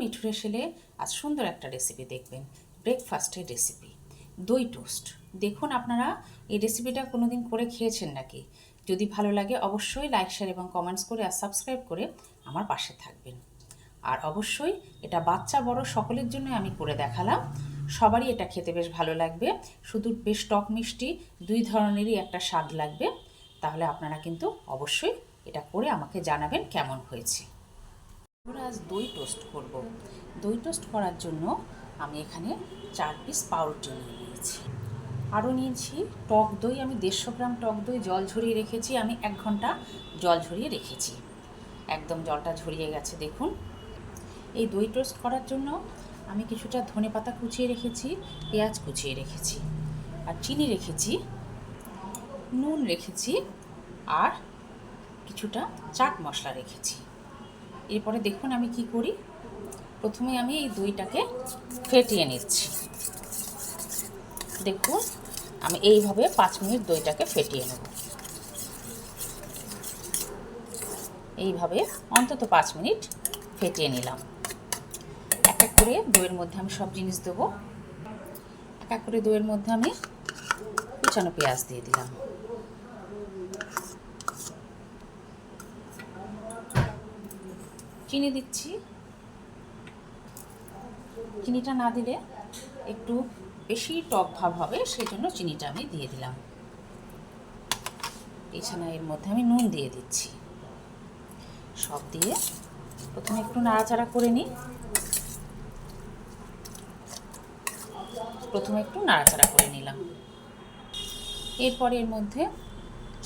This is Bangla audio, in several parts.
মিঠুরে সেলে আজ সুন্দর একটা রেসিপি দেখবেন ব্রেকফাস্টের রেসিপি দই টোস্ট দেখুন আপনারা, এই রেসিপিটা কোনোদিন করে খেয়েছেন নাকি? যদি ভালো লাগে অবশ্যই লাইক শেয়ার এবং কমেন্টস করে আর সাবস্ক্রাইব করে আমার পাশে থাকবেন। আর অবশ্যই এটা বাচ্চা, বড় সকলের জন্য আমি করে দেখালাম। সবারই এটা খেতে বেশ ভালো লাগবে। শুধু বেশ টক মিষ্টি, দুই ধরনেরই একটা স্বাদ লাগবে। তাহলে আপনারা কিন্তু অবশ্যই এটা করে আমাকে জানাবেন কেমন হয়েছে। আমরা আজ দই টোস্ট করব। দই টোস্ট করার জন্য আমি এখানে চার পিস পাউরুটি নিয়ে নিয়েছি। আরও নিয়েছি টক দই। আমি দেড়শো গ্রাম টক দই জল ঝরিয়ে রেখেছি। আমি এক ঘণ্টা জল ঝরিয়ে রেখেছি। একদম জলটা ঝরিয়ে গেছে, দেখুন। এই দই টোস্ট করার জন্য আমি কিছুটা ধনে পাতা কুচিয়ে রেখেছি, পেঁয়াজ কুচিয়ে রেখেছি আর চিনি রেখেছি, নুন রেখেছি আর কিছুটা চাট মশলা রেখেছি। এরপরে দেখুন আমি কি করি? প্রথমে আমি এই দইটাকে ফেটিয়ে নিচ্ছি। দেখুন, আমি এইভাবে পাঁচ মিনিট দইটাকে ফেটিয়ে নেব। এইভাবে অন্তত পাঁচ মিনিট ফেটিয়ে নিলাম। এক এক করে দইয়ের মধ্যে আমি সব জিনিস দেবো। এক এক করে দইয়ের মধ্যে আমি কুচানো পেঁয়াজ দিয়ে দিলাম। চিনি দিচ্ছি। চিনিটা না দিলে একটু বেশি টক ভাব হবে সেই জন্য চিনিটা আমি দিয়ে দিলাম। এছাড়া এর মধ্যে আমি নুন দিয়ে দিচ্ছি। সব দিয়ে প্রথমে একটু নাড়াচাড়া করে নিই। প্রথমে একটু নাড়াচাড়া করে নিলাম। এরপর এর মধ্যে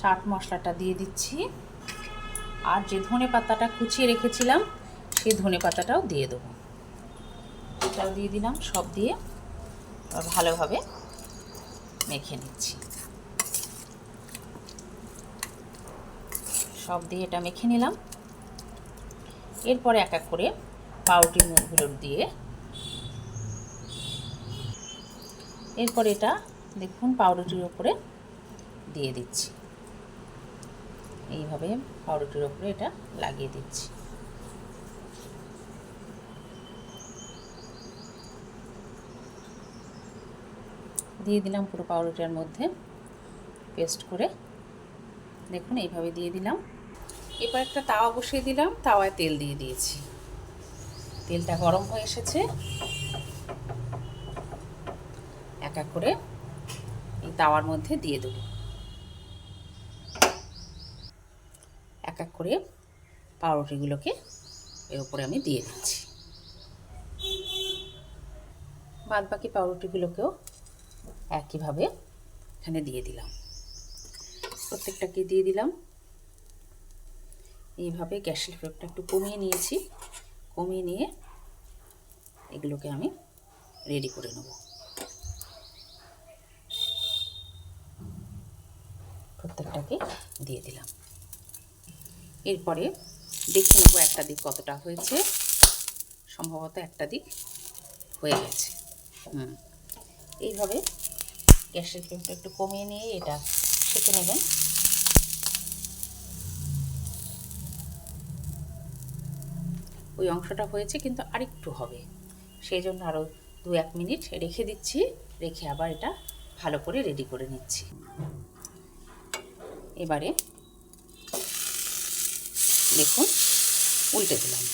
চাট মশলাটা দিয়ে দিচ্ছি। আর যে ধনে পাতাটা কুচিয়ে রেখেছিলাম, সেই ধনে পাতাটাও দিয়ে দেবো। এটাও দিয়ে দিলাম, সব দিয়ে ভালোভাবে মেখে নিচ্ছি। সব দিয়ে এটা মেখে নিলাম। এরপরে এক এক করে পাউরুটি মুখগুলো দিয়ে এরপর এটা দেখুন পাউরুটির ওপরে দিয়ে দিচ্ছি। এইভাবে পাউরুটির ওপরে এটা লাগিয়ে দিচ্ছি। দিয়ে দিলাম পুরো পাউরুটির মধ্যে। পেস্ট করে দেখুন, এইভাবে দিয়ে দিলাম। এবার একটা তাওয়া বসিয়ে দিলাম। তাওয়ায় তেল দিয়ে দিয়েছি। তেলটা গরম হয়ে এসেছে। এক এক করে এই তাওয়ার মধ্যে দিয়ে দেবো। এক এক করে পাউরুটিগুলোকে এর উপরে আমি দিয়ে দিচ্ছি। বাদ বাকি পাউরুটিগুলোকেও একইভাবে এখানে দিয়ে দিলাম। প্রত্যেকটাকে দিয়ে দিলাম। এইভাবে গ্যাসের ফ্লেমটা একটু কমিয়ে নিয়েছি। কমিয়ে নিয়ে এগুলোকে আমি রেডি করে নেব। প্রত্যেকটাকে দিয়ে দিলাম। এরপরে দেখে নেব একটা দিক কতটা হয়েছে। সম্ভবত একটা দিক হয়ে গেছে। হুম। এইভাবে গ্যাসের ফ্লেমটা একটু কমিয়ে নিয়ে এটা সেঁকে নেবেন। ওই অংশটা হয়েছে কিন্তু আরেকটু হবে। সেই জন্য আরও দু এক মিনিট রেখে দিচ্ছি, রেখে আবার এটা ভালো করে রেডি করে নিচ্ছি। এবারে দেখুন উল্টে দিলাম।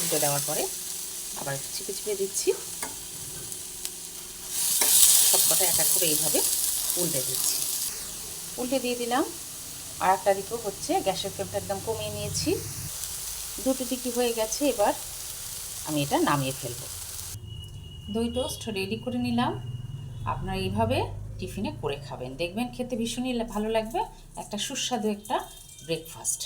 উল্টে দেওয়ার পরে আবার একটু চিপে চিপে দিচ্ছি। সব কটা এক এক করে এইভাবে উল্টে দিচ্ছি। উল্টে দিয়ে দিলাম। আর একটা দিকেও হচ্ছে, গ্যাসের ফ্লেমটা একদম কমিয়ে নিয়েছি। দুটো দিকই হয়ে গেছে, এবার আমি এটা নামিয়ে ফেলব। দই টোস্ট রেডি করে নিলাম। আপনারা এইভাবে টিফিনে করে খাবেন। দেখবেন খেতে ভীষণই ভালো লাগবে। একটা সুস্বাদু একটা ব্রেকফাস্ট